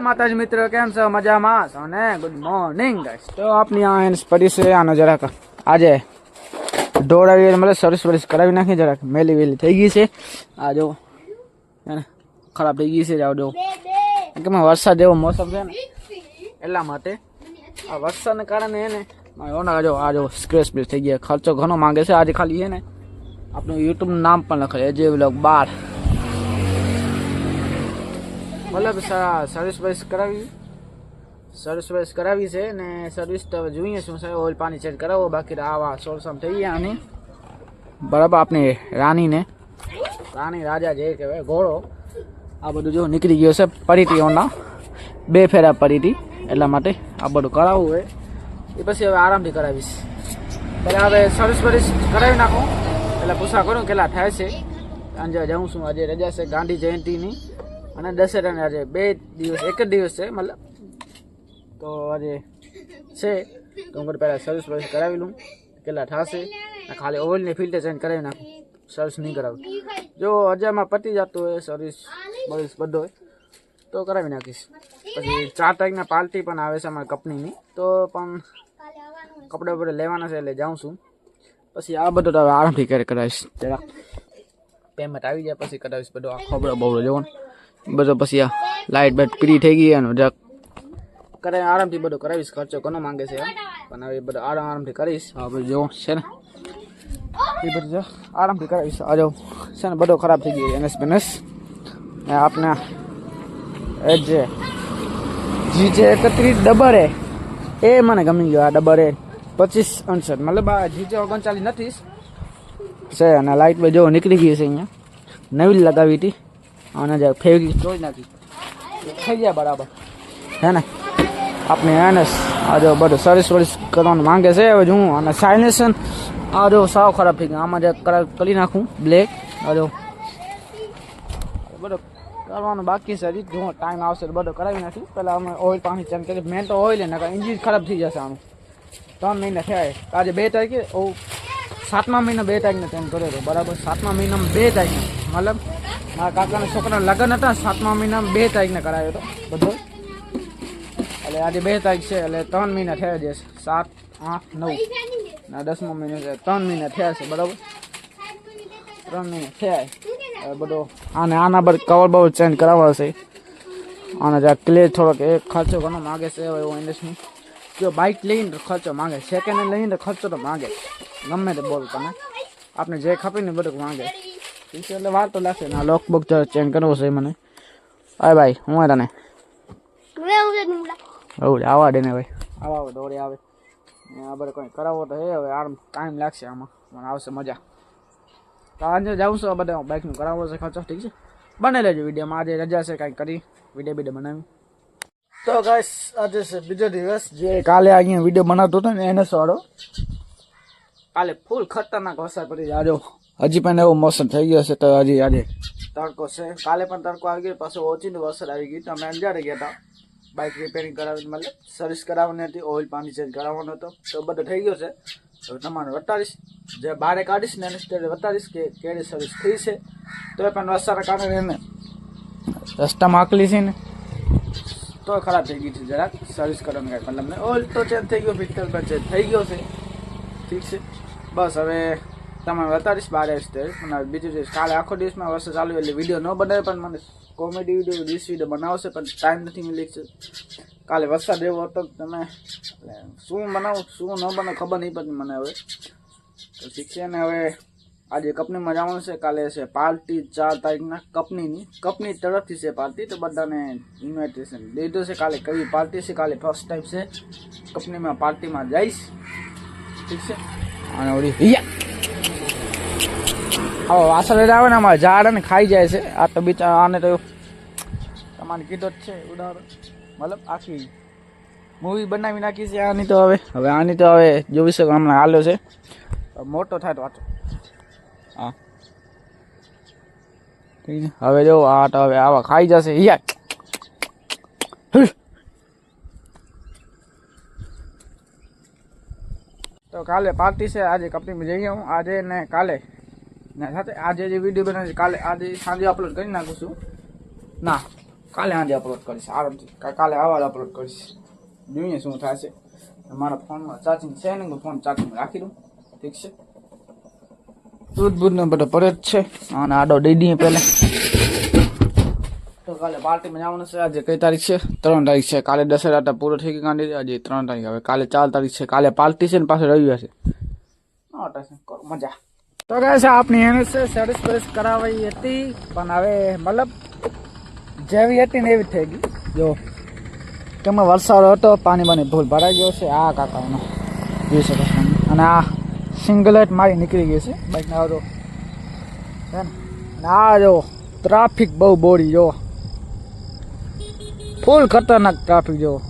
માતાજી મિત્ર કેમ છો મજામાં છો ને? ગુડ મોર્નિંગ ગાઈસ તો આપની આ એન્સ પડી છે, આનો જરાક આજે દોડાવી મતલબ સરસ સરસ કરાવી નાખી, જરાક મેલી વેલી થઈ ગઈ છે. આ જો હે ને ખરાબ થઈ ગઈ છે જાવ જો. કેમ કે વરસાદ જેવો મોસમ છે ને, એટલા માટે આ વરસાદને કારણે હે ને મારે ઓના જો, આ જો સ્ક્રેચ બ્રેચ થઈ ગયા ખર્ચો ઘણો માંગે છે, આજે ખાલી છે ને આપણું યુટ્યુબ નામ પણ લખે જે વ્લોગ બાર. મતલબ સર્વિસ બર્વિસ કરાવી. સર્વિસ બર્વિસ કરાવી છે ને સર્વિસ તો જોઈએ શું છે. ઓઇલ પાણી ચેન્જ કરાવો. બાકી આવા સોળસામ થઈ ગયા આની બરાબર આપણી રાણીને. રાણી રાજા જે કહેવાય, ઘોડો. આ બધું જો નીકળી ગયો છે પરિટીઓના. બે ફેરા પરિટી. એટલા માટે આ બધું કરાવવું હોય. એ પછી હવે આરામથી કરાવીશ. પહેલાં હવે સર્વિસ બર્વિસ કરાવી નાખું. એટલે પૂછા કરું કેટલા થાય છે. સાંજે જાઉં છું. આજે રજા છે ગાંધી જયંતિની. અને દશેરાને આજે બે દિવસ, એક જ દિવસ છે, મતલબ. તો આજે છે. તો હું કહું પહેલાં સર્વિસ બર્વિસ કરાવી લઉં. કેટલા થશે? અને ખાલી ઓઇલની ફિલ્ટર ચેન્જ કરાવી નાખું. સર્વિસ નહીં કરાવું. જો, હજારમાં પતી જતું હોય સર્વિસ બર્વિસ બધો હોય. તો કરાવી નાખીશ. પછી ચાર તારીખના પાર્ટી પણ આવે છે અમારી કંપનીની. તો પણ કપડા બપડા લેવાના છે એટલે જાઉં છું. પછી આ બધું તો હવે આરામથી કરે કરાવીશ. જરા પેમેન્ટ આવી જાય, પછી કરાવીશ બધો આ ખબરો બબડો જોવો ને. બધો પછી આ લાઇટ બાઇટ પીડી થઈ ગઈ એનું જરાક કરે આરામથી બધું કરાવીશ, ખર્ચો કોનો માંગે છે પણ હવે બધું આરામ આરામથી કરીશ. હવે જેવો, છે ને? એ બધું જો, આરામથી કરાવીશ. આ જો, છે ને, બધો ખરાબ થઈ ગયો એનએસ ને આપને એ જે જી જે એકત્રીસ ડબર. એ એ મને ગમી ગયો આ ડબર. એ પચીસ અણસઠ. મતલબ આ જી જે ઓગણચાલીસ નથી. છે, અને લાઇટ બે જો નીકળી ગઈ છે અહીંયા. નવી લગાવી હતી. અને જે ફેવી જોઈ નાખી. થઈ જાય બરાબર. હે ને? આપણે એને આ જો બધું સર્વિસ વર્વિસ કરવાનું માંગે છે, હવે હું અને સાઇનેશન આ જો સાવ ખરાબ થઈ ગયો. આમાં જે કરા- નાખું બ્લેક આ જો. બધું કરવાનું બાકી છે. હજી જો ટાઈમ આવશે બધું કરાવી નાખી પહેલાં અમે ઓઇલ પાણી ચેન્જ કરી મેં તો ઓઇલ ને ઇન્જિન ખરાબ થઈ જશે આનું. ત્રણ મહિના થયા. આજે બે તારીખે સાતમા મહિના બે તારીખને તેમ કર્યો હતો. બરાબર, સાતમા મહિનામાં બે તારીખને મતલબ મારા કાકાના છોકરાના લગ્ન હતા, સાતમા મહિના બે તારીખને કરાયો હતો બધો. એટલે આજે બે તારીખ છે, એટલે ત્રણ મહિના થયા છે, સાત, આઠ, નવ. ના, દસમો મહિનો છે, ત્રણ મહિના થયા છે, બરાબર? ત્રણ મહિના થયા બધો આને આના પર કવર બવર ચેન્જ કરાવવા છે. આને જ્યાં ક્લિયર થોડોક એ ખર્ચો ઘણો માગે છે એવો ઇન્ડસ્ટ્રી જો બાઇક લઈને ખર્ચો માંગે સેકન્ડ લઈને ખર્ચો તો માંગે ગમે તે બોલ તમે. આપણે જે ખપે ને બધું માંગે એટલે વાર તો લાગશે. ને લોક બોક ચેન્જ કરવો છે મને. અરે ભાઈ હું આ તને? હવું આવા દે ને ભાઈ. આવા આવે દોડે આવે. આ બધે કંઈ કરાવો તો હે હવે આમ ટાઈમ લાગશે આમાં. મને આવશે મજા. આજે જાઉં છું બધા બાઇકનું કરાવવો છે ખર્ચો ઠીક છે? બને લેજો વિડીયોમાં. આજે રજા છે કાંઈ કરી વીડિયો બીડીયો બનાવી તો ગાઈસ આજે છે બીજો દિવસ. જે કાલે અહીંયા વીડિયો બનાવતો હતો ને એને સોડો કાલે ફૂલ ખતરનાક વરસાદ પડી આજો હજી પણ એવો મોસમ થઈ ગયો છે તો હજી આજે તડકો છે. કાલે પણ તડકો આવી ગયો, પાછો ને વરસાદ આવી ગયો. તો અમે અંજારે ગયા હતા. બાઇક રિપેરિંગ કરાવી મતલબ સર્વિસ કરાવવાની હતી ઓઇલ પાણી ચેન્જ કરાવવાનો હતો. તો બધો થઈ ગયો છે. હવે તમારે વટાડીશ જે બારે કાઢીશ ને એને સ્ટેડે વટાડીશ કે કેડી સર્વિસ થઈ છે. તો એ પણ વરસાદના કારણે એને રસ્તામાં આકલી છે ને, તો ખરાબ થઈ ગઈ છે જરાક. સર્વિસ કરવાનું કાંઈ મતલબ ઓઇલ તો ચેન્જ થઈ ગયો પિક્ચર પણ ચેન્જ થઈ ગયો છે. ઠીક છે. બસ હવે તમે બતાડીશ બાર સ્ટેજ અને બીજું છે, કાલે આખો દિવસમાં વર્ષ ચાલુ એટલે વીડિયો ન બનાવે, પણ મને કોમેડી વીડિયો રીસ વીડિયો બનાવશે, પણ ટાઈમ નથી મળી છે. કાલે વરસાદ એવો હતો તમે શું બનાવું, શું ન બને ખબર નહીં પડતી મને હવે. તો છે ને, હવે આજે કંપનીમાં જવાનું છે. કાલે છે પાર્ટી ચાર તારીખના કંપનીની. કંપની તરફથી છે પાર્ટી, તો બધાને ઇન્વિટેશન દીધું છે. કાલે કઈ પાર્ટી છે? કાલે ફર્સ્ટ ટાઈમ છે. કંપનીમાં પાર્ટીમાં જઈશ. ઠીક છે? અને હવે વાસણ આવે ને અમારે ઝાડ ખાઈ જાય છે. આ તો બીચા આને તો તમારે કીધો જ છે, ઉદાહરણ. મતલબ આખી મૂવી બનાવી નાખી છે આની તો હવે. હવે આની તો હવે જોવીસ હમણાં હાલ્યો છે. મોટો થાય તો વાંચો. હા. હવે જો, આ તો હવે આવા ખાઈ જશે. યાર. તો કાલે પાર્ટી છે. આજે કંપનીમાં જઈએ હું આજે ને કાલે ને સાથે આજે જે વીડિયો બનાવે છે, કાલે આજે સાંજે અપલોડ કરી નાખું છું. ના, કાલે આજે અપલોડ કરીશ. આરામથી કાલે આવા અપલોડ કરીશ. જોઈએ શું થશે. મારા ફોનમાં ચાર્જિંગ છે ને હું ફોન ચાર્જિંગ રાખી દઉં. ઠીક છે? દૂધ બૂધ ને બધો પડે જ છે. અને આડો દઈ દઈએ પહેલાં. તો કાલે પાર્ટીમાં જવાનું છે. આજે કઈ તારીખ છે? ત્રણ તારીખ છે. કાલે દશેરા પૂરો થઈ ગયો ગાંધી. આજે ત્રણ તારીખ હવે કાલે ચાર તારીખ છે. કાલે પાર્ટી છે ને પાછળ રવિવાર છે. મજા. તો કહે છે આપણી એને છે સર્વિસ કરાવી હતી, પણ હવે મતલબ જેવી હતી ને એવી થઈ ગઈ. જો, કેમ વરસાદ હતો, પાણી બાની ભૂલ ભરાઈ ગયો છે. આ કાકાનો, જોઈ શકો અને આ સિંગલેટ મારી નીકળી ગઈ છે. બાઇક ના જો છે અને આ જો, ટ્રાફિક બહુ બોડી, જો. ફૂલ ખતરનાક ટ્રાફિક, જો.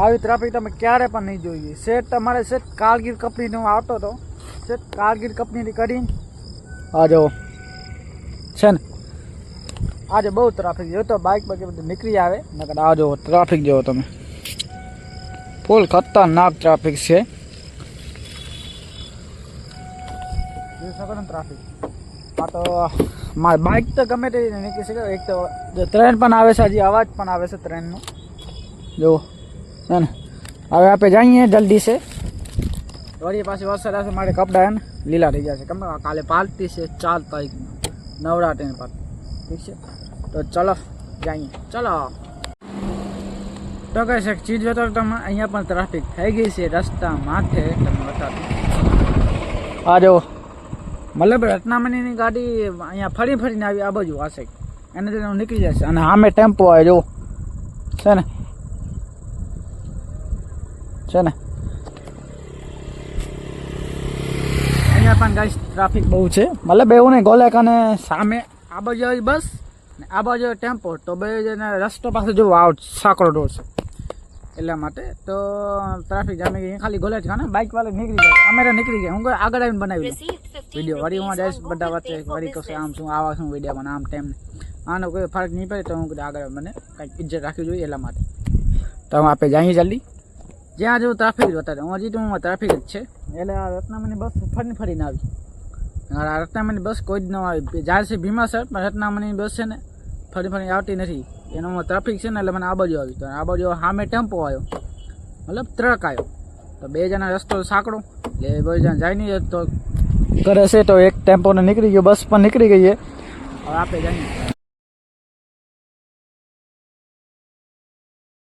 આવી ટ્રાફિક તમે ક્યારે પણ નહીં જોઈએ સેટ તમારે સેટ કારગીર કંપનીનો આવતો હતો સેટ કારગીર કંપનીની કરીને આ જો છે ને આજે બહુ ટ્રાફિક જો તો બાઇક બાઇક બધું નીકળી આવે નકર આ જો ટ્રાફિક જોવો તમે ફૂલ ખતરનાક ટ્રાફિક છે જોઈ શકો ને ટ્રાફિક આ તો મારી બાઇક તો ગમે તે રીતે નીકળી શકે એક તો જો ટ્રેન પણ આવે છે હજી અવાજ પણ આવે છે ટ્રેનનો જો હે ને? હવે આપણે જઈએ જલ્દી છે। વળી પાછી વરસાદ આવશે મારે કપડાં એને લીલા થઈ જશે કેમ કાલે પાર્ટી છે, ચાર તારીખ નવરાત્રિની પાર્ટી ઠીક છે? તો ચલો, જઈએ. ચલો. તો કહે છે ચીજ જોતો તમે અહીંયા પણ ટ્રાફિક થઈ ગઈ છે રસ્તા માથે. તમે બતાવી. આ જો, મતલબ રત્નામણીની ગાડી અહીંયા ફરી ફરીને આવી, આ બાજુ હશે એને તેને નીકળી જશે. અને સામે ટેમ્પો આવે જો. છે ને? છે ને અહીંયા પણ ગાઈસ, ટ્રાફિક બહુ છે. મતલબ એવું નહીં ગોલેક અને સામે આ બાજુ બસ, ને આ બાજુ ટેમ્પો. તો બે રસ્તો પાસે જો આવ સાંકડો રોડ છે. એટલા માટે તો ટ્રાફિક જામી ગઈ ખાલી ગોલેજ જ ખાને બાઇક વાળા નીકળી જાય. અમે નીકળી ગયા. હું આગળ આવીને બનાવી વીડિયો વળી હું જઈશ બધા વચ્ચે વળી કહું આમ શું, આવા શું વીડિયો આમ ટેમ આનો કોઈ ફરક નહીં પડે તો હું આગળ મને કંઈક ઇજ્જત રાખવી જોઈએ એટલા માટે. તો આપણે જઈએ જલ્દી. જ્યાં જેવું ટ્રાફિક બતાવે હું હજી તો હું ટ્રાફિક જ છે. એટલે આ રત્નામણી બસ ફરી ફરીને આવી. આ રત્નામણી બસ કોઈ જ ન આવી. જાય છે ભીમા સર પણ રત્નામણી બસ છે ને ફરી ફરી આવતી નથી. એનો ટ્રાફિક છે ને એટલે મને આ બાજુ આવી તો આ બાજુ સામે ટેમ્પો આવ્યો. મતલબ ટ્રક આવ્યો. તો બે જણા રસ્તો સાંકડો એટલે બે જણા જાય નહીં તો કરે છે તો એક ટેમ્પોને નીકળી ગયો, બસ પણ નીકળી ગઈ છે. હવે આપણે જઈએ.